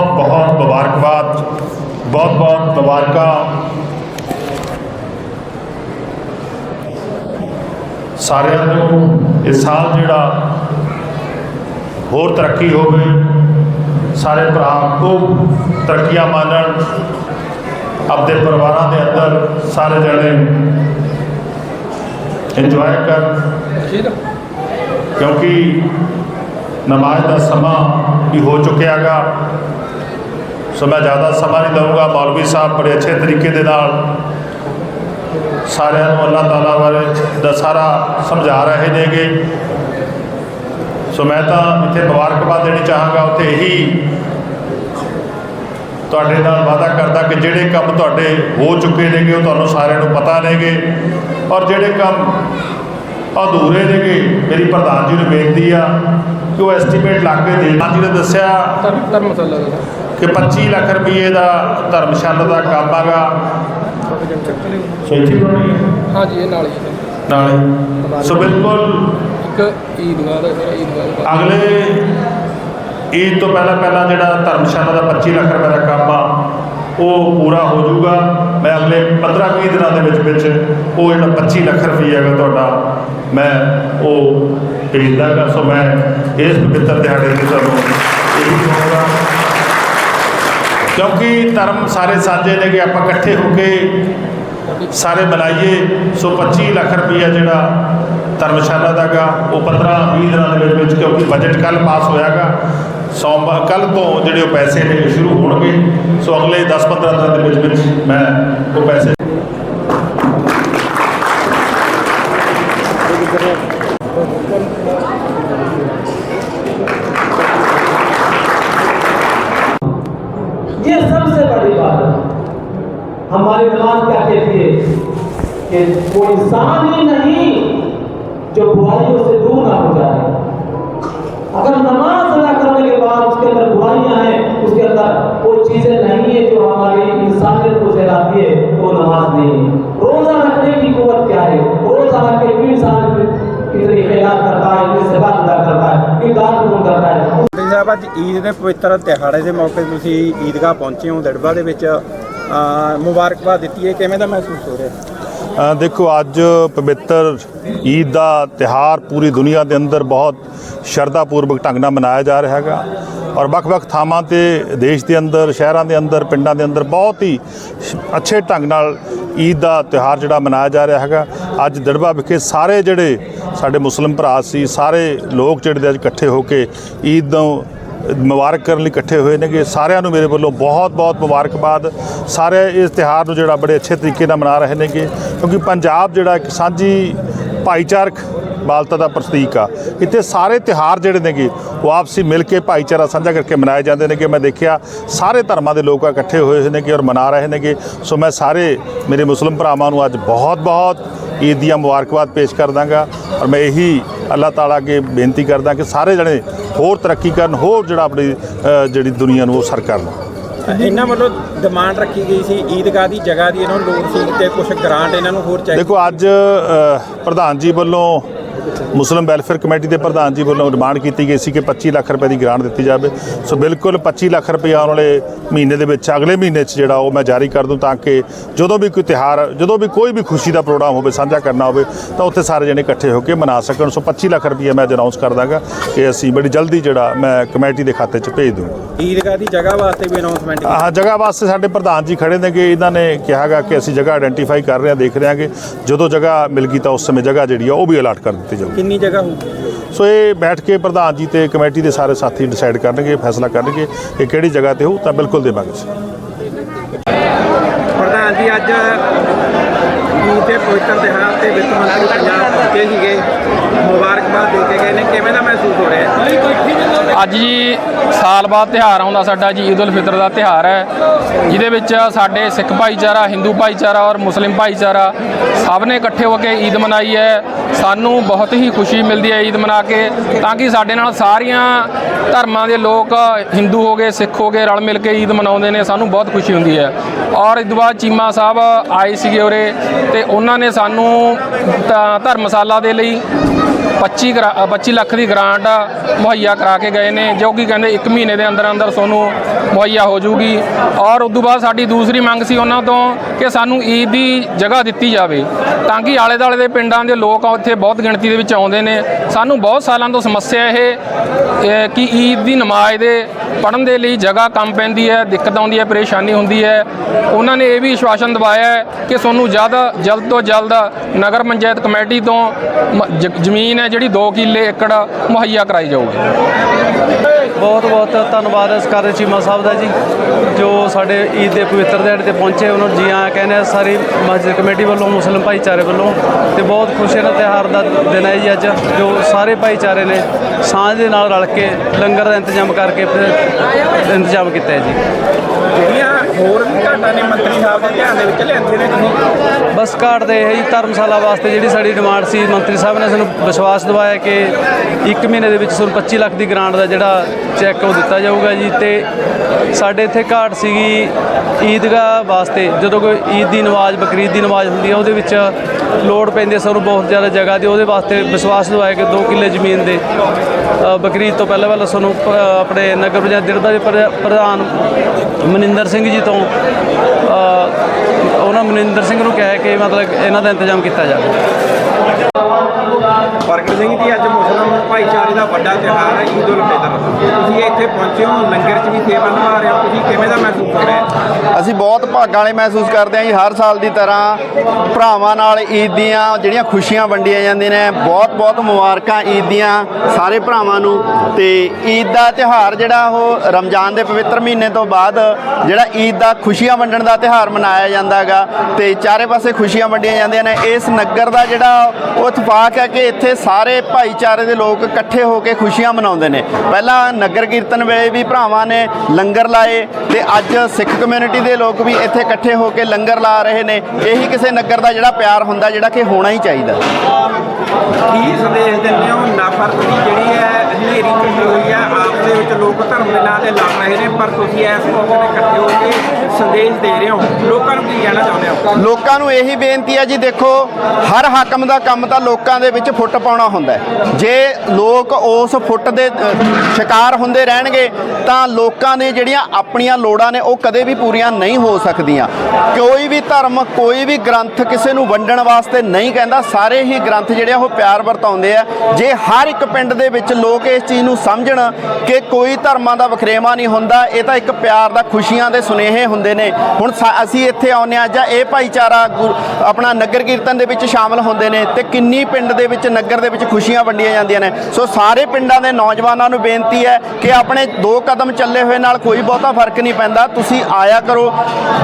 ਬਹੁਤ ਮੁਬਾਰਕਬਾਦ, ਬਹੁਤ ਬਹੁਤ ਮੁਬਾਰਕਾਂ। ਸਾਰਿਆਂ ਨੂੰ ਇਸ ਸਾਲ ਜਿਹੜਾ ਹੋਰ ਤਰੱਕੀ ਹੋਵੇ, ਸਾਰੇ ਭਰਾ ਖੂਬ ਤਰੱਕੀਆਂ ਮਾਣਨ, ਆਪਦੇ ਪਰਿਵਾਰਾਂ ਦੇ ਅੰਦਰ ਸਾਰੇ ਜਣੇ ਇੰਜੋਏ ਕਰਨ ਕਿਉਂਕਿ ਨਮਾਜ਼ ਦਾ ਸਮਾਂ ਵੀ ਹੋ ਚੁੱਕਿਆਗਾ ਸੋ ਮੈਂ ਜ਼ਿਆਦਾ ਸਮਾਂ ਨਹੀਂ ਦਊਂਗਾ। ਮੌਲਵੀ ਸਾਹਿਬ ਬੜੇ ਅੱਛੇ ਤਰੀਕੇ ਦੇ ਨਾਲ ਸਾਰਿਆਂ ਨੂੰ ਅੱਲਾਹ ਤਾਲਾ ਬਾਰੇ ਦਾ ਸਾਰਾ ਸਮਝਾ ਰਹੇ ਨੇਗੇ। ਸੋ ਮੈਂ ਤਾਂ ਇੱਥੇ ਮੁਬਾਰਕਬਾਦ ਦੇਣੀ ਚਾਹਾਂਗਾ। ਉੱਥੇ ਇਹੀ ਤੁਹਾਡੇ ਨਾਲ ਵਾਅਦਾ ਕਰਦਾ ਕਿ ਜਿਹੜੇ ਕੰਮ ਤੁਹਾਡੇ ਹੋ ਚੁੱਕੇ ਨੇਗੇ, ਉਹ ਤੁਹਾਨੂੰ ਸਾਰਿਆਂ ਨੂੰ ਪਤਾ ਨੇਗੇ। ਔਰ ਜਿਹੜੇ ਕੰਮ ਅਧੂਰੇ ਨੇਗੇ, ਮੇਰੀ ਪ੍ਰਧਾਨ ਜੀ ਨੂੰ ਬੇਨਤੀ ਆ ਕਿ ਉਹ ਐਸਟੀਮੇਟ ਲਾ ਕੇ ਦੇ ਜੀ ਨੇ ਦੱਸਿਆ ਧਰਮਸ਼ਾਲਾ ਦਾ ਕਿ 25 ਲੱਖ ਰੁਪਏ ਦਾ ਧਰਮਸ਼ਾਲਾ ਦਾ ਕੰਮ ਆਗਾ ਸੋ ਇੱਥੇ ਬਣਾਉਣੀ ਹੈ? ਹਾਂਜੀ ਇਹ ਨਾਲ ਹੀ ਹੈ। ਨਾਲੇ ਸੋ ਬਿਲਕੁਲ। ਇੱਕ ਈਦਗਾਹ ਦਾ ਜਿਹੜਾ ਈਦਗਾਹ ਅਗਲੇ ਈਦ ਤੋਂ ਪਹਿਲਾਂ ਪਹਿਲਾਂ ਜਿਹੜਾ ਧਰਮਸ਼ਾਲਾ ਦਾ 25 ਲੱਖ ਰੁਪਏ ਦਾ ਕੰਮ ਆ ਉਹ ਪੂਰਾ ਹੋ ਜਾਊਗਾ। ਮੈਂ ਅਗਲੇ 15 20 ਦਿਨਾਂ ਦੇ ਵਿੱਚ ਵਿੱਚ ਉਹ ਜਿਹੜਾ 25 ਲੱਖ ਰੁਪਏ ਹੈਗਾ ਤੁਹਾਡਾ ਮੈਂ ਉਹ ਭੇਜ ਦਾਂਗਾ। ਸੋ ਮੈਂ ਇਸ ਪਵਿੱਤਰ ਦਿਹਾੜੇ ਤੇ ਤੁਹਾਨੂੰ ਇਹ ਵੀ ਕਹਾਂਗਾ। ਕਿਉਂਕਿ ਧਰਮ ਸਾਰੇ ਸਾਂਝੇ ਨੇ ਕਿ ਆਪਾਂ ਇਕੱਠੇ ਹੋ ਕੇ ਸਾਰੇ ਮਨਾਈਏ ਸੋ 25 ਲੱਖ ਰੁਪਈਆ ਜਿਹੜਾ ਧਰਮਸ਼ਾਲਾ ਦਾਗਾ ਉਹ 15 20 ਦਿਨਾਂ ਦੇ ਵਿੱਚ ਵਿੱਚ ਕਿਉਂਕਿ ਬਜਟ ਕੱਲ ਪਾਸ ਹੋਇਆਗਾ। ਸੋਮਵਾਰ ਕੱਲ ਤੋਂ ਜਿਹੜੇ ਉਹ ਪੈਸੇ ਨੇ ਸ਼ੁਰੂ ਹੋਣਗੇ। ਸੋ ਅਗਲੇ 10 15 ਦਿਨਾਂ ਦੇ ਵਿੱਚ ਵਿੱਚ ਮੈਂ ਉਹ ਪੈਸੇ कहती है कि कोई इंसान ही नहीं जो बुराइयों से दूर ना हो जाए अगर नमाज अदा करने के बाद उसके अंदर बुराइयां हैं उसके अंदर कोई चीजें नहीं है जो हमारी इंसानियत को जलाती है तो वो नमाज नहीं है रोजा रखने की कुवत क्या है रोजा रख के भी इंसान कितनी खैरात करता है कितनी सकात अदा करता है कि दान पुण्य करता है ਸਿੰਘ ਸਾਹਿਬ ਅੱਜ ਈਦ ਦੇ ਪਵਿੱਤਰ ਦਿਹਾੜੇ ਦੇ ਮੌਕੇ ਤੇ ਤੁਸੀਂ ਈਦਗਾਹ ਪਹੁੰਚੇ ਹੋ ਦੜਬਾ ਦੇ ਵਿੱਚ ਅ, ਮੁਬਾਰਕਬਾਦ ਦਿੱਤੀ ਹੈ। ਕਿਵੇਂ ਦਾ ਮਹਿਸੂਸ ਹੋ ਰਿਹਾ ਦੇਖੋ, ਅੱਜ ਪਵਿੱਤਰ ਈਦ ਦਾ ਤਿਹਾਰ ਪੂਰੀ ਦੁਨੀਆ ਦੇ ਅੰਦਰ ਬਹੁਤ ਸ਼ਰਧਾਪੂਰਵਕ ਢੰਗ ਨਾਲ ਮਨਾਇਆ ਜਾ ਰਿਹਾ ਹੈਗਾ। ਔਰ ਵੱਖ-ਵੱਖ ਥਾਵਾਂ ਤੇ ਦੇਸ਼ ਦੇ ਅੰਦਰ, ਸ਼ਹਿਰਾਂ ਦੇ ਅੰਦਰ, ਪਿੰਡਾਂ ਦੇ ਅੰਦਰ ਬਹੁਤ ਹੀ ਅੱਛੇ ਢੰਗ ਨਾਲ ਈਦ ਦਾ ਤਿਹਾਰ ਜਿਹੜਾ ਮਨਾਇਆ ਜਾ ਰਿਹਾ ਹੈਗਾ। ਅੱਜ ਦੜਬਾ ਵਿਖੇ ਸਾਰੇ ਜਿਹੜੇ ਸਾਡੇ ਮੁਸਲਿਮ ਭਰਾ ਸੀ, ਸਾਰੇ ਲੋਕ ਜਿਹੜੇ ਅੱਜ ਇਕੱਠੇ ਹੋ ਕੇ ਈਦ ਨੂੰ ਮੁਬਾਰਕ ਕਰਨ ਲਈ ਇਕੱਠੇ ਹੋਏ ਨੇਗੇ। ਸਾਰਿਆਂ ਨੂੰ ਮੇਰੇ ਵੱਲੋਂ ਬਹੁਤ-ਬਹੁਤ ਮੁਬਾਰਕਬਾਦ। ਸਾਰੇ ਇਸ ਤਿਉਹਾਰ ਨੂੰ ਜਿਹੜਾ ਬੜੇ ਅੱਛੇ ਤਰੀਕੇ ਨਾਲ ਮਨਾ ਰਹੇ ਨੇਗੇ। ਕਿਉਂਕਿ ਪੰਜਾਬ ਜਿਹੜਾ ਇੱਕ ਸਾਂਝੀ ਭਾਈਚਾਰਕ ਬਾਲਤਾ ਦਾ ਪ੍ਰਤੀਕ ਆ। ਇੱਥੇ ਸਾਰੇ ਤਿਉਹਾਰ ਜਿਹੜੇ ਨੇਗੇ ਉਹ ਆਪਸੀ ਮਿਲ ਕੇ ਭਾਈਚਾਰਾ ਸਾਂਝਾ ਕਰਕੇ ਮਨਾਏ ਜਾਂਦੇ ਨੇਗੇ। ਮੈਂ ਦੇਖਿਆ ਸਾਰੇ ਧਰਮਾਂ ਦੇ ਲੋਕ ਇਕੱਠੇ ਹੋਏ ਹੋਏ ਨੇਗੇ ਔਰ ਮਨਾ ਰਹੇ ਨੇਗੇ। ਸੋ ਮੈਂ ਸਾਰੇ ਮੇਰੇ ਮੁਸਲਿਮ ਭਰਾਵਾਂ ਨੂੰ ਅੱਜ ਬਹੁਤ-ਬਹੁਤ ਈਦ ਦੀਆਂ ਮੁਬਾਰਕਬਾਦ ਪੇਸ਼ ਕਰ ਦਾਂਗਾ ਔਰ ਮੈਂ ਇਹੀ ਅੱਲਾਹ ਤਾਲਾ ਅੱਗੇ ਬੇਨਤੀ ਕਰਦਾ ਕਿ ਸਾਰੇ ਜਣੇ ਹੋਰ ਤਰੱਕੀ ਕਰਨ ਹੋਰ ਜਿਹੜਾ ਆਪਣੀ ਜਿਹੜੀ ਦੁਨੀਆ ਨੂੰ ਉਹ ਸਰ ਕਰਨ। ਇਹਨਾਂ ਵੱਲੋਂ ਡਿਮਾਂਡ ਰੱਖੀ ਗਈ ਸੀ ਈਦਗਾਹ ਦੀ ਜਗ੍ਹਾ ਦੀ ਇਹਨਾਂ ਨੂੰ ਲੋੜ ਸੀ ਤੇ ਕੁਝ ਗ੍ਰਾਂਟ ਇਹਨਾਂ ਨੂੰ ਹੋਰ ਚਾਹੀਦੀ। ਦੇਖੋ ਅੱਜ ਪ੍ਰਧਾਨ ਜੀ ਵੱਲੋਂ ਮੁਸਲਿਮ ਵੈਲਫੇਅਰ ਕਮੇਟੀ ਦੇ ਪ੍ਰਧਾਨ ਜੀ ਵੱਲੋਂ ਡਿਮਾਂਡ ਕੀਤੀ ਗਈ ਸੀ ਕਿ 25 ਲੱਖ ਰੁਪਏ ਦੀ ਗ੍ਰਾਂਟ ਦਿੱਤੀ ਜਾਵੇ। ਸੋ ਬਿਲਕੁਲ 25 ਲੱਖ ਰੁਪਏ ਆਉਣ ਵਾਲੇ ਮਹੀਨੇ ਦੇ ਵਿੱਚ ਅਗਲੇ ਮਹੀਨੇ 'ਚ ਜਿਹੜਾ ਉਹ ਮੈਂ ਜਾਰੀ ਕਰ ਦੂੰ ਤਾਂ ਕਿ ਜਦੋਂ ਵੀ ਕੋਈ ਤਿਹਾਰ ਜਦੋਂ ਵੀ ਕੋਈ ਵੀ ਖੁਸ਼ੀ ਦਾ ਪ੍ਰੋਗਰਾਮ ਹੋਵੇ ਸਾਂਝਾ ਕਰਨਾ ਹੋਵੇ ਤਾਂ ਉੱਥੇ ਸਾਰੇ ਜਣੇ ਇਕੱਠੇ ਹੋ ਕੇ ਮਨਾ ਸਕਣ। ਸੋ 25 ਲੱਖ ਰੁਪਏ ਮੈਂ ਅੱਜ ਅਨਾਉਂਸ ਕਰ ਦਾਂਗਾ ਕਿ ਅਸੀਂ ਬੜੀ ਜਲਦੀ ਜਿਹੜਾ ਮੈਂ ਕਮੇਟੀ ਦੇ ਖਾਤੇ 'ਚ ਭੇਜ ਦੂੰ ਈਦਗਾਹ ਦੀ ਜਗ੍ਹਾ ਵਾਸਤੇ ਵੀ ਅਨਾਉਂਸਮੈਂਟ ਆਹ ਜਗ੍ਹਾ ਵਾਸਤੇ ਸਾਡੇ ਪ੍ਰਧਾਨ ਜੀ ਖੜੇ ਨੇਗੇ। ਇਹਨਾਂ ਨੇ ਕਿਹਾਗਾ ਕਿ ਅਸੀਂ ਜਗ੍ਹਾ ਆਇਡੈਂਟੀਫਾਈ ਕਰ ਰਹੇ ਹਾਂ ਦੇਖ ਰਹੇ ਹਾਂਗੇ। ਜਦੋਂ ਜਗ੍ਹਾ ਮਿਲ ਗਈ ਤਾਂ ਉਸ ਸਮੇਂ ਜਗ੍ਹਾ ਜਿਹੜੀ ਆ ਉਹ ਵੀ ਅਲਾਟ ਕਰ ਦਿੱਤੀ ਜਾਊਗੀ। ਕਿੰਨੀ ਜਗ੍ਹਾ ਹੋਊਗੀ? ਸੋ ਇਹ ਬੈਠ ਕੇ ਪ੍ਰਧਾਨ ਜੀ ਤੇ ਕਮੇਟੀ ਦੇ ਸਾਰੇ ਸਾਥੀ ਡਿਸਾਈਡ ਕਰਨਗੇ ਫੈਸਲਾ ਕਰਨਗੇ ਕਿ ਕਿਹੜੀ ਜਗ੍ਹਾ ਤੇ ਹੋਊ ਤਾਂ ਬਿਲਕੁਲ ਦੇਵਾਂਗੇ ਪ੍ਰਧਾਨ ਜੀ ਅੱਜ ਈਦ ਦੇ ਪਵਿੱਤਰ ਦਿਹਾੜ ਤੇ ਵਿੱਤ ਮੰਤਰੀ ਪੰਜਾਬ ਪਹੁੰਚੇ ਸੀਗੇ। ਮੁਬਾਰਕਬਾਦ ਦੇ ਕੇ ਗਏ ਨੇ। ਕਿਵੇਂ ਦਾ ਮਹਿਸੂਸ ਹੋ ਰਿਹਾ ਹੈ? ਅੱਜ ਜੀ ਸਾਲ ਬਾਅਦ ਤਿਉਹਾਰ ਆਉਂਦਾ ਸਾਡਾ ਜੀ, ਈਦ ਉਲ ਫਿਤਰ ਦਾ ਤਿਉਹਾਰ ਹੈ। ਜਿਹਦੇ ਵਿੱਚ ਸਾਡੇ ਸਿੱਖ ਭਾਈਚਾਰਾ, ਹਿੰਦੂ ਭਾਈਚਾਰਾ ਔਰ ਮੁਸਲਿਮ ਭਾਈਚਾਰਾ ਸਭ ਨੇ ਇਕੱਠੇ ਹੋ ਕੇ ਈਦ ਮਨਾਈ ਹੈ। ਸਾਨੂੰ ਬਹੁਤ ਹੀ ਖੁਸ਼ੀ ਮਿਲਦੀ ਹੈ ਈਦ ਮਨਾ ਕੇ। ਤਾਂ ਕਿ ਸਾਡੇ ਨਾਲ ਸਾਰੀਆਂ ਧਰਮਾਂ ਦੇ ਲੋਕ ਹਿੰਦੂ ਹੋ ਗਏ, ਸਿੱਖ ਹੋ ਗਏ, ਰਲ ਮਿਲ ਕੇ ਈਦ ਮਨਾਉਂਦੇ ਨੇ। ਸਾਨੂੰ ਬਹੁਤ ਖੁਸ਼ੀ ਹੁੰਦੀ ਹੈ। ਔਰ ਇਸ ਤੋਂ ਬਾਅਦ ਚੀਮਾ ਸਾਹਿਬ ਆਏ ਸੀਗੇ ਉਰੇ ਤੇ ਉਹਨਾਂ ਨੇ ਸਾਨੂੰ ਧਰਮਸ਼ਾਲਾ ਦੇ ਲਈ 25 ਗਰਾ- ਅ, 25 ਲੱਖ ਦੀ ਗ੍ਰਾਂਟ ਮੁਹੱਈਆ ਕਰਾ ਕੇ ਗਏ ਨੇ ਜੋ ਕਿ ਕਹਿੰਦੇ 1 ਮਹੀਨੇ ਦੇ ਅੰਦਰ ਅੰਦਰ ਤੁਹਾਨੂੰ ਮੁਹੱਈਆ ਹੋ ਜਾਊਗੀ ਔਰ ਉਸ ਤੋਂ ਬਾਅਦ ਸਾਡੀ ਦੂਸਰੀ ਮੰਗ ਸੀ ਉਹਨਾਂ ਤੋਂ ਕਿ ਸਾਨੂੰ ਈਦ ਦੀ ਜਗ੍ਹਾ ਦਿੱਤੀ ਜਾਵੇ ਤਾਂ ਕਿ ਆਲੇ ਦਾਲੇ ਦੇ ਪਿੰਡਾਂ ਦੇ ਲੋਕ ਉੱਥੇ ਬਹੁਤ ਗਿਣਤੀ ਦੇ ਵਿੱਚ ਆਉਂਦੇ ਨੇ। ਸਾਨੂੰ ਬਹੁਤ ਸਾਲਾਂ ਤੋਂ ਸਮੱਸਿਆ ਇਹ ਇਹ ਕਿ ਈਦ ਦੀ ਨਮਾਜ਼ ਦੇ ਪੜਨ ਦੇ ਲਈ ਜਗ੍ਹਾ ਕੰਮ ਪੈਂਦੀ ਹੈ ਦਿੱਕਤ ਆਉਂਦੀ ਹੈ ਪਰੇਸ਼ਾਨੀ ਹੁੰਦੀ ਹੈ। ਉਹਨਾਂ ਨੇ ਇਹ ਵੀ ਵਿਸ਼ਵਾਸਨ ਦਿਵਾਇਆ ਹੈ ਕਿ ਤੁਹਾਨੂੰ ਜਦ ਜਲਦ ਤੋਂ ਜਲਦ ਨਗਰ ਪੰਚਾਇਤ ਕਮੇਟੀ ਤੋਂ ਮ- ਜ- ਜ਼ਮੀਨ ਹੈ ਜੋ ਜਿਹੜੀ 2 ਕਿੱਲੇ ਏਕੜ ਮੁਹੱਈਆ ਕਰਾਈ ਜਾਊਗੀ। ਬਹੁਤ ਬਹੁਤ ਧੰਨਵਾਦ ਹੈ ਸਰਕਾਰ ਚੀਮਾ ਸਾਹਿਬ ਦਾ ਜੀ ਜੋ ਸਾਡੇ ਈਦ ਦੇ ਪਵਿੱਤਰ ਦਿਹਾੜੇ ਤੇ ਪਹੁੰਚੇ ਉਹਨਾਂ ਨੂੰ ਜੀ ਆਇਆਂ ਕਹਿੰਦੇ ਹਾਂ ਸਾਰੀ ਮਸਜਿਦ ਕਮੇਟੀ ਵੱਲੋਂ ਮੁਸਲਿਮ ਭਾਈਚਾਰੇ ਵੱਲੋਂ ਤੇ ਬਹੁਤ ਖੁਸ਼ੀ ਦਾ ਤਿਉਹਾਰ ਦਾ ਦਿਨ ਹੈ ਜੀ ਅੱਜ ਜੋ ਸਾਰੇ ਭਾਈਚਾਰੇ ਨੇ ਸਾਂਝ ਦੇ ਨਾਲ ਰਲ ਕੇ ਲੰਗਰ ਦਾ ਇੰਤਜ਼ਾਮ ਕਰਕੇ ਫਿਰ ਇੰਤਜ਼ਾਮ ਕੀਤਾ ਹੈ ਜੀ। ਜਿਹੜੀਆਂ ਹੋਰ ਵੀ ਘਾਟਾਂ ਨੇ ਮੰਤਰੀ ਸਾਹਿਬ ਦੇ ਧਿਆਨ ਦੇ ਵਿੱਚ ਲਿਆਂਦੇ ਨੇ ਤੁਸੀਂ? ਬਸ ਘਾਟ ਦੇ ਇਹ ਧਰਮਸ਼ਾਲਾ ਵਾਸਤੇ ਜਿਹੜੀ ਸਾਡੀ ਡਿਮਾਂਡ ਸੀ ਮੰਤਰੀ ਸਾਹਿਬ ਨੇ ਸਾਨੂੰ ਵਿਸ਼ਵਾਸ ਵਿਸ਼ਵਾਸ ਦਿਵਾਇਆ ਕਿ 1 ਮਹੀਨੇ ਦੇ ਵਿੱਚ ਤੁਹਾਨੂੰ 25 ਲੱਖ ਦੀ ਗ੍ਰਾਂਟ ਦਾ ਜਿਹੜਾ ਚੈੱਕ ਉਹ ਦਿੱਤਾ ਜਾਊਗਾ ਜੀ ਤੇ ਸਾਡੇ ਇੱਥੇ ਘਾਟ ਸੀਗੀ ਈਦਗਾਹ ਵਾਸਤੇ। ਜਦੋਂ ਕੋਈ ਈਦ ਦੀ ਨਮਾਜ਼ ਬਕਰੀਦ ਦੀ ਨਮਾਜ਼ ਹੁੰਦੀ ਹੈ ਉਹਦੇ ਵਿੱਚ ਲੋੜ ਪੈਂਦੀ ਹੈ ਸਾਨੂੰ ਬਹੁਤ ਜ਼ਿਆਦਾ ਜਗ੍ਹਾ ਦੀ। ਉਹਦੇ ਵਾਸਤੇ ਵਿਸ਼ਵਾਸ ਦਿਵਾਇਆ ਕਿ 2 ਕਿੱਲੇ ਜ਼ਮੀਨ ਦੇ। ਬਕਰੀਦ ਤੋਂ ਪਹਿਲਾਂ ਪਹਿਲਾਂ ਸਾਨੂੰ ਆਪਣੇ ਨਗਰ ਪੰਚਾਇਤ ਦਿਰਦਾ ਦੇ ਪ੍ਰ- ਪ੍ਰਧਾਨ ਮਨਿੰਦਰ ਸਿੰਘ ਜੀ ਤੋਂ ਉਹਨਾਂ ਮਨਿੰਦਰ ਸਿੰਘ ਨੂੰ ਕਿਹਾ ਕਿ ਮਤਲਬ ਇਹਨਾਂ ਦਾ ਇੰਤਜ਼ਾਮ ਕੀਤਾ ਜਾਵੇ। ਪ੍ਰਗਟ ਸਿੰਘ ਜੀ ਅੱਜ ਮੁਸਲਮਾਨ ਭਾਈਚਾਰੇ ਦਾ ਵੱਡਾ ਤਿਉਹਾਰ ਹੈ ਈਦ ਉਲ ਤੁਸੀਂ ਇੱਥੇ ਪਹੁੰਚੇ ਹੋ, ਲੰਗਰ 'ਚ ਵੀ ਸੇਵਾ ਨਿਭਾ ਰਹੇ ਹੋ, ਤੁਸੀਂ ਕਿਵੇਂ ਦਾ ਮਹਿਸੂਸ ਹੋ ਰਿਹਾ ਹੈ? ਅਸੀਂ ਬਹੁਤ ਭਾਗਾਂ ਵਾਲੇ ਮਹਿਸੂਸ ਕਰਦੇ ਹਾਂ ਜੀ, ਹਰ ਸਾਲ ਦੀ ਤਰ੍ਹਾਂ ਭਰਾਵਾਂ ਨਾਲ ਈਦ ਦੀਆਂ ਜਿਹੜੀਆਂ ਖੁਸ਼ੀਆਂ ਵੰਡੀਆਂ ਜਾਂਦੀਆਂ ਨੇ, ਬਹੁਤ ਬਹੁਤ ਮੁਬਾਰਕਾਂ ਈਦ ਦੀਆਂ ਸਾਰੇ ਭਰਾਵਾਂ ਨੂੰ। ਤੇ ਈਦ ਦਾ ਤਿਉਹਾਰ ਜਿਹੜਾ ਉਹ ਰਮਜ਼ਾਨ ਦੇ ਪਵਿੱਤਰ ਮਹੀਨੇ ਤੋਂ ਬਾਅਦ ਜਿਹੜਾ ਈਦ ਦਾ ਖੁਸ਼ੀਆਂ ਵੰਡਣ ਦਾ ਤਿਉਹਾਰ ਮਨਾਇਆ ਜਾਂਦਾ ਹੈਗਾ ਤੇ ਚਾਰੇ ਪਾਸੇ ਖੁਸ਼ੀਆਂ ਵੰਡੀਆਂ ਜਾਂਦੀਆਂ ਨੇ। ਇਸ ਨਗਰ ਦਾ ਜਿਹੜਾ ਉਹ ਇਤਫਾਕ ਹੈ ਕਿ ਇੱਥੇ ਸਾਰੇ ਭਾਈਚਾਰੇ ਦੇ ਲੋਕ ਇਕੱਠੇ ਹੋ ਕੇ ਖੁਸ਼ੀਆਂ ਮਨਾਉਂਦੇ ਨੇ। ਪਹਿਲਾਂ ਨਗਰ ਕੀਰਤਨ ਵੇਲੇ ਵੀ ਭਰਾਵਾਂ ਨੇ ਲੰਗਰ ਲਾਏ ਤੇ ਅੱਜ ਸਿੱਖ ਕਮਿਊਨਿਟੀ ਦੇ ਲੋਕ ਵੀ ਇੱਥੇ ਇਕੱਠੇ ਹੋ ਕੇ ਲੰਗਰ ਲਾ ਰਹੇ ਨੇ। ਇਹੀ ਕਿਸੇ ਨਗਰ ਦਾ ਜਿਹੜਾ ਪਿਆਰ ਹੁੰਦਾ, ਜਿਹੜਾ ਕਿ ਹੋਣਾ ਹੀ ਚਾਹੀਦਾ। ਕੀ ਸੰਦੇਸ਼ ਦਿੰਦੇ ਹੋ? ਨਫ਼ਰਤ ਦੀ ਜਿਹੜੀ ਹੈ, ਹਨੇਰੀ ਚੁੱਕੀ ਹੋਈ ਹੈ। ਆਪਸ ਦੇ ਵਿੱਚ ਲੋਕ ਧਰਮ ਦੇ ਨਾਂ ਤੇ ਲੜ ਰਹੇ ਨੇ, ਪਰ ਤੁਸੀਂ ਇਸ ਮੌਕੇ ਤੇ ਇਕੱਠੇ ਹੋ ਕੇ ਸੰਦੇਸ਼ ਦੇ ਰਹੇ ਹੋ? ਲੋਕਾਂ ਨੂੰ ਕੀ ਕਹਿਣਾ ਚਾਹੁੰਦੇ ਹੋ? ਲੋਕਾਂ ਨੂੰ ਇਹੀ ਬੇਨਤੀ ਹੈ ਜੀ, ਦੇਖੋ, ਹਰ ਹਾਕਮ ਦਾ ਕੰਮ ਤਾਂ ਲੋਕਾਂ ਦੇ ਵਿੱਚ ਫੁੱਟ ਪਾਉਣਾ ਹੁੰਦਾ ਜੇ ਲੋਕ ਉਸ ਫੁੱਟ ਦੇ ਸ਼ਿਕਾਰ ਹੁੰਦੇ ਰਹਿਣਗੇ, ਤਾਂ ਲੋਕਾਂ ਨੇ ਜਿਹੜੀਆਂ ਆਪਣੀਆਂ ਲੋੜਾਂ ਨੇ, ਉਹ ਕਦੇ ਵੀ ਪੂਰੀਆਂ ਨਹੀਂ ਹੋ ਸਕਦੀਆਂ। ਕੋਈ ਵੀ ਧਰਮ, ਕੋਈ ਵੀ ਗ੍ਰੰਥ ਕਿਸੇ ਨੂੰ ਵੰਡਣ ਵਾਸਤੇ ਨਹੀਂ ਕਹਿੰਦਾ, ਸਾਰੇ ਹੀ ਗ੍ਰੰਥ ਜਿਹੜੇ ਆ, ਉਹ ਪਿਆਰ ਵਰਤਾਉਂਦੇ ਆ। ਜੇ ਹਰ ਇੱਕ ਪਿੰਡ ਦੇ ਵਿੱਚ ਲੋਕ ਇਸ ਚੀਜ਼ ਨੂੰ ਸਮਝਣ ਕਿ ਕੋਈ ਧਰਮਾਂ ਦਾ ਵਖਰੇਵਾ ਨਹੀਂ ਹੁੰਦਾ, ਇਹ ਤਾਂ ਇੱਕ ਪਿਆਰ ਦਾ ਖੁਸ਼ੀਆਂ ਦੇ ਸੁਨੇਹੇ ਹੁੰਦੇ ਨੇ। ਹੁਣ ਅਸੀਂ ਇੱਥੇ ਆਉਂਦੇ ਆ ਜਾਂ ਇਹ ਭਾਈਚਾਰਾ ਆਪਣਾ ਨਗਰ ਕੀਰਤਨ ਦੇ ਵਿੱਚ ਸ਼ਾਮਲ ਹੁੰਦੇ ਨੇ ਤੇ ਕਿੰਨੀ ਪਿੰਡ ਦੇ ਵਿੱਚ ਨਗਰ ਦੇ ਵਿੱਚ ਖੁਸ਼ੀਆਂ ਵੰਡੀਆਂ ਜਾਂਦੀਆਂ ਨੇ। ਸੋ ਸਾਰੇ ਪਿੰਡਾਂ ਦੇ ਨੌਜਵਾਨਾਂ ਨੂੰ ਬੇਨਤੀ ਹੈ ਕਿ ਆਪਣੇ ਦੋ ਕਦਮ ਚੱਲੇ ਹੋਏ ਨਾਲ ਕੋਈ ਬਹੁਤਾ ਫ਼ਰਕ ਨਹੀਂ ਪੈਂਦਾ। ਤੁਸੀਂ ਆਇਆ ਕਰੋ,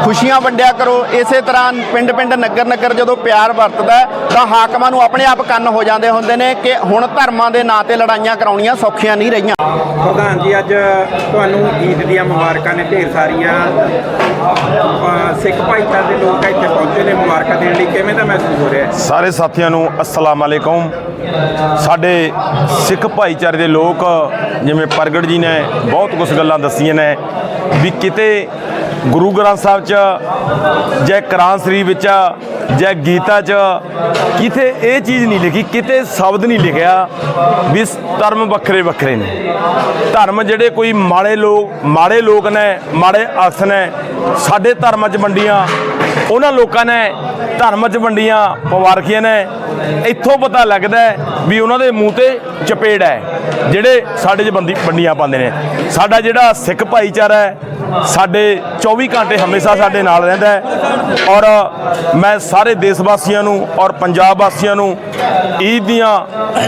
ਖੁਸ਼ੀਆਂ ਵੰਡਿਆ ਕਰੋ। ਇਸੇ ਤਰ੍ਹਾਂ ਪਿੰਡ ਪਿੰਡ ਨਗਰ ਨਗਰ ਜਦੋਂ ਪਿਆਰ ਵਰਤਦਾ ਤਾਂ ਹਾਕਮਾਂ ਨੂੰ ਆਪਣੇ ਆਪ ਕੰਨ ਹੋ ਜਾਂਦੇ ਹੁੰਦੇ ਨੇ ਕਿ ਹੁਣ ਧਰਮਾਂ ਦੇ ਨਾਂ ਤੇ ਲੜਾਈਆਂ ਕਰਾਉਣੀਆਂ ਸੌਖੀਆਂ ਨਹੀਂ ਰਹੀਆਂ। ਪ੍ਰਧਾਨ ਜੀ, ਅੱਜ ਤੁਹਾਨੂੰ ਈਦ ਦੀਆਂ ਮੁਬਾਰਕਾਂ ਨੇ ਢੇਰ ਸਾਰੀਆਂ। ਸਿੱਖ ਭਾਈਚਾਰੇ ਦੇ ਲੋਕ ਇੱਥੇ ਪਹੁੰਚੇ ਨੇ ਮੁਬਾਰਕਾਂ ਦੇਣ ਲਈ। ਕਿਵੇਂ ਦਾ ਮਹਿਸੂਸ ਹੋ ਰਿਹਾ ਹੈ? ਸਾਰੇ ਸਾਥੀਆਂ ਨੂੰ ਅਸਲਾਮ ਅਲੈਕੁਮ। ਸਾਡੇ ਸਿੱਖ ਭਾਈਚਾਰੇ ਦੇ ਲੋਕ ਜਿਵੇਂ ਪ੍ਰਗਟ ਜੀ ਨੇ ਬਹੁਤ ਕੁਝ ਗੱਲਾਂ ਦੱਸੀਆਂ ਨੇ ਵੀ ਕਿਤੇ ਗੁਰੂ ਗ੍ਰੰਥ ਸਾਹਿਬ 'ਚ ਜੈ ਕਰਾਂ ਸ਼ਰੀਫ ਵਿੱਚ ਜਾਂ ਗੀਤਾ 'ਚ ਕਿਤੇ ਇਹ ਚੀਜ਼ ਨਹੀਂ ਲਿਖੀ, ਕਿਤੇ ਸ਼ਬਦ ਨਹੀਂ ਲਿਖਿਆ ਵੀ ਧਰਮ ਵੱਖਰੇ ਵੱਖਰੇ ਨੇ। ਧਰਮ ਜਿਹੜੇ ਕੋਈ ਮਾੜੇ ਲੋਕ ਮਾੜੇ ਲੋਕ ਨੇ, ਮਾੜੇ ਅਰਥ ਨੇ, ਸਾਡੇ ਧਰਮਾਂ 'ਚ ਵੰਡੀਆਂ, ਉਹਨਾਂ ਲੋਕਾਂ ਨੇ ਧਰਮ 'ਚ ਵੰਡੀਆਂ ਪਵਾਰਖੀਆਂ ਨੇ, ਇੱਥੋਂ ਪਤਾ ਲੱਗਦਾ ਵੀ ਉਹਨਾਂ ਦੇ ਮੂੰਹ ਤੇ ਚਪੇੜ ਹੈ, ਜਿਹੜੇ ਸਾਡੇ 'ਚ ਬੰਦੀ, ਵੰਡੀਆਂ ਪਾਉਂਦੇ ਨੇ। ਸਾਡਾ ਜਿਹੜਾ ਸਿੱਖ ਭਾਈਚਾਰਾ ਹੈ ਸਾਡੇ 24 ਘੰਟੇ ਹਮੇਸ਼ਾ ਸਾਡੇ ਨਾਲ ਰਹਿੰਦਾ ਹੈ। ਔਰ ਮੈਂ ਸਾਰੇ ਦੇਸ਼ ਵਾਸੀਆਂ ਨੂੰ ਔਰ ਪੰਜਾਬ ਵਾਸੀਆਂ ਨੂੰ ਈਦ ਦੀਆਂ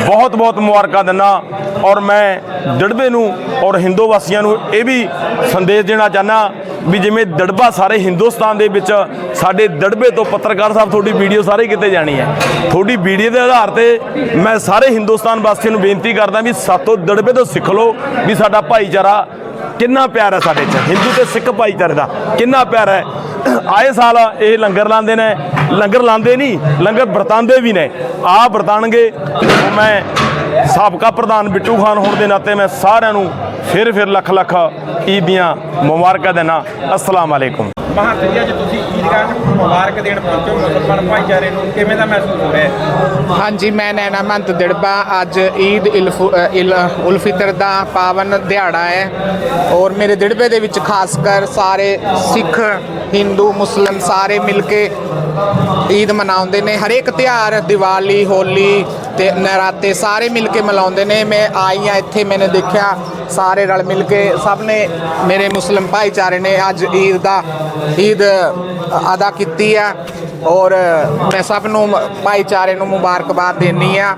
ਬਹੁਤ ਬਹੁਤ ਮੁਬਾਰਕਾਂ ਦਿੰਦਾ ਔਰ ਮੈਂ ਡੜਬੇ ਨੂੰ ਔਰ ਹਿੰਦੂ ਵਾਸੀਆਂ ਨੂੰ ਇਹ ਵੀ ਸੰਦੇਸ਼ ਦੇਣਾ ਚਾਹੁੰਦਾ ਵੀ ਜਿਵੇਂ ਦੜਬਾ ਸਾਰੇ ਹਿੰਦੁਸਤਾਨ ਦੇ ਵਿੱਚ ਸਾਡੇ ਦੜਬੇ ਤੋਂ ਪੱਤਰਕਾਰ ਸਾਹਿਬ ਤੁਹਾਡੀ ਵੀਡੀਓ ਸਾਰੇ ਕਿਤੇ ਜਾਣੀ ਹੈ। ਤੁਹਾਡੀ ਵੀਡੀਓ ਦੇ ਆਧਾਰ ਤੇ ਮੈਂ ਸਾਰੇ ਹਿੰਦੁਸਤਾਨ ਵਾਸੀਆਂ ਨੂੰ ਬੇਨਤੀ ਕਰਦਾ ਵੀ ਸਾਤੋਂ ਦੜਬੇ ਤੋਂ ਸਿੱਖ ਲਓ ਵੀ ਸਾਡਾ ਭਾਈਚਾਰਾ ਕਿੰਨਾ ਪਿਆਰ ਹੈ ਸਾਡੇ 'ਚ? ਹਿੰਦੂ ਤੇ ਸਿੱਖ ਭਾਈਚਾਰੇ ਦਾ ਕਿੰਨਾ ਪਿਆਰ ਹੈ? ਆਏ ਸਾਲ ਇਹ ਲੰਗਰ ਲਾਉਂਦੇ ਨੇ। ਲੰਗਰ ਲਾਉਂਦੇ ਨਹੀਂ, ਲੰਗਰ ਵਰਤਾਉਂਦੇ ਵੀ ਨੇ। ਆ ਵਰਤਾਣਗੇ ਮੈਂ ਸਾਬਕਾ ਪ੍ਰਧਾਨ ਬਿੱਟੂ ਖਾਨ ਹੋਣ ਦੇ ਨਾਤੇ ਮੈਂ ਸਾਰਿਆਂ ਨੂੰ ਫਿਰ ਫਿਰ ਲੱਖ ਲੱਖ ਈਦ ਦੀਆਂ ਮੁਬਾਰਕਾਂ ਦੇਣਾ। ਅਸਲਾਮ ਅਲੈਕੁਮ। ਮਹੰਤ ਜੀ, ਅੱਜ ਤੁਸੀਂ ਈਦਗਾਹ ਮੁਬਾਰਕ ਦੇਣ ਪਹੁੰਚੇ, ਮੁਸਲਮਾਨ ਭਾਈਚਾਰੇ ਨੂੰ। ਕਿਵੇਂ ਦਾ ਮਹਿਸੂਸ ਹੋ ਰਿਹਾ ਹਾਂਜੀ, ਮੈਂ ਨੈਣਾ ਮੰਤ ਦਿੜਬਾ। ਅੱਜ ਈਦ ਇਲ ਫੁ- ਇਲ, ਉਲ ਫਿਤਰ ਦਾ ਪਾਵਨ ਦਿਹਾੜਾ ਹੈ। ਔਰ ਮੇਰੇ ਦਿੜਬੇ ਦੇ ਵਿੱਚ ਖਾਸ ਕਰ ਸਾਰੇ ਸਿੱਖ, ਹਿੰਦੂ, ਮੁਸਲਮ ਸਾਰੇ ਮਿਲ ਕੇ ਈਦ ਮਨਾਉਂਦੇ ਨੇ। ਹਰੇਕ ਤਿਉਹਾਰ, ਦੀਵਾਲੀ, ਹੋਲੀ ਤੇ ਨਰਾਤੇ ਸਾਰੇ ਮਿਲ ਕੇ ਮਨਾਉਂਦੇ ਨੇ। ਮੈਂ ਆਈ ਆ ਇੱਥੇ, ਮੈਨੇ ਦੇਖਿਆ ਸਾਰੇ ਰਲ ਮਿਲ ਕੇ ਸਭ ਨੇ ਮੇਰੇ ਮੁਸਲਮ ਭਾਈਚਾਰੇ ਨੇ ਅੱਜ ਈਦ ਦਾ, ਈਦ ਅਦਾ ਕੀਤੀ ਆ। ਔਰ ਮੈਂ ਸਭ ਨੂੰ ਭਾਈਚਾਰੇ ਨੂੰ ਮੁਬਾਰਕਬਾਦ ਦੇਣੀ ਆ।